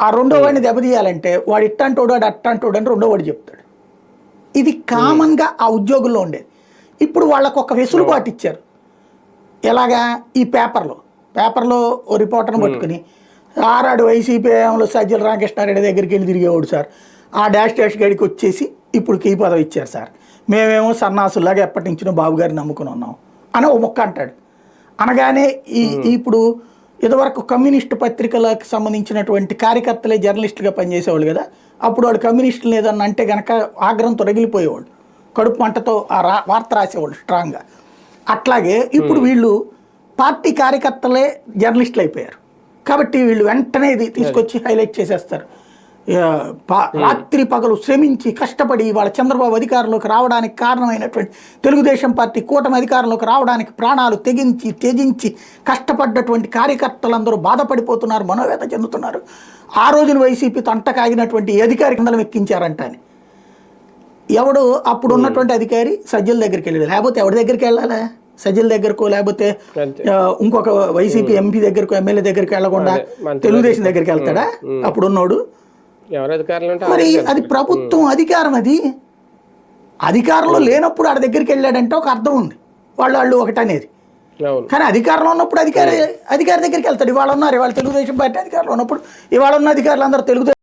ఆ రెండో వాడిని దెబ్బతీయాలంటే వాడు ఇట్టంటోడు వాడు అట్టంటోడు అని రెండో వాడు చెప్తాడు. ఇది కామన్గా ఆ ఉద్యోగుల్లో ఉండేది. ఇప్పుడు వాళ్ళకు ఒక వెసులుబాటు ఇచ్చారు. ఎలాగా? ఈ పేపర్లో. పేపర్లో రిపోర్టర్ని పట్టుకుని ఆరాడు వైసీపీ హయాంలో సజ్జల రామకృష్ణారెడ్డి దగ్గరికి వెళ్ళి తిరిగేవాడు సార్. ఆ డాష్ డాష్ గడికి వచ్చేసి ఇప్పుడు కీ పదవి ఇచ్చారు సార్. మేమేమో సన్నాసుల్లాగా ఎప్పటి నుంచినో బాబు గారిని నమ్ముకుని ఉన్నాం. అని ఓ మొక్క అంటాడు. అనగానే ఈ ఇప్పుడు ఇదివరకు కమ్యూనిస్ట్ పత్రికలకు సంబంధించినటువంటి కార్యకర్తలే జర్నలిస్టులుగా పనిచేసేవాళ్ళు కదా. అప్పుడు వాడు కమ్యూనిస్టులు ఏదన్నా అంటే గనక ఆగ్రహంతో రగిలిపోయేవాళ్ళు. కడుపు మంటతో ఆ రా వార్త రాసేవాళ్ళు స్ట్రాంగ్గా అట్లాగే ఇప్పుడు వీళ్ళు పార్టీ కార్యకర్తలే జర్నలిస్టులు అయిపోయారు. కాబట్టి వీళ్ళు వెంటనే ఇది తీసుకొచ్చి హైలైట్ చేసేస్తారు. రాత్రి పగలు శ్రమించి కష్టపడి వాళ్ళ చంద్రబాబు అధికారంలోకి రావడానికి కారణమైనటువంటి తెలుగుదేశం పార్టీ కూటమి అధికారంలోకి రావడానికి ప్రాణాలు తెగించి త్యజించి కష్టపడ్డటువంటి కార్యకర్తలందరూ బాధపడిపోతున్నారు మనోవేద చెందుతున్నారు. ఆ రోజున వైసీపీ తంట కాగినటువంటి ఏ అధికారి కిందలు ఎక్కించారంట అని. ఎవడు అప్పుడు ఉన్నటువంటి అధికారి? సజ్జల దగ్గరికి వెళ్ళాడు లేకపోతే ఎవరి దగ్గరికి వెళ్ళాలా? సజ్జల దగ్గరకో లేకపోతే ఇంకొక వైసీపీ ఎంపీ దగ్గరకు ఎమ్మెల్యే దగ్గరికి వెళ్ళకుండా తెలుగుదేశం దగ్గరికి. వెళ్తాడా? అప్పుడు మరి అది ప్రభుత్వం అధికారం అది. అధికారంలో లేనప్పుడు ఆడ దగ్గరికి వెళ్ళాడంటే ఒక అర్థం ఉంది. వాళ్ళు వాళ్ళు ఒకటి అనేది. కానీ అధికారంలో ఉన్నప్పుడు అధికారి అధికారి దగ్గరికి వెళ్తాడు. ఇవాళ ఉన్నారు ఇవాళ తెలుగుదేశం పార్టీ అధికారంలో ఉన్నప్పుడు ఇవాళ ఉన్న అధికారులు అందరూ తెలుగుదేశం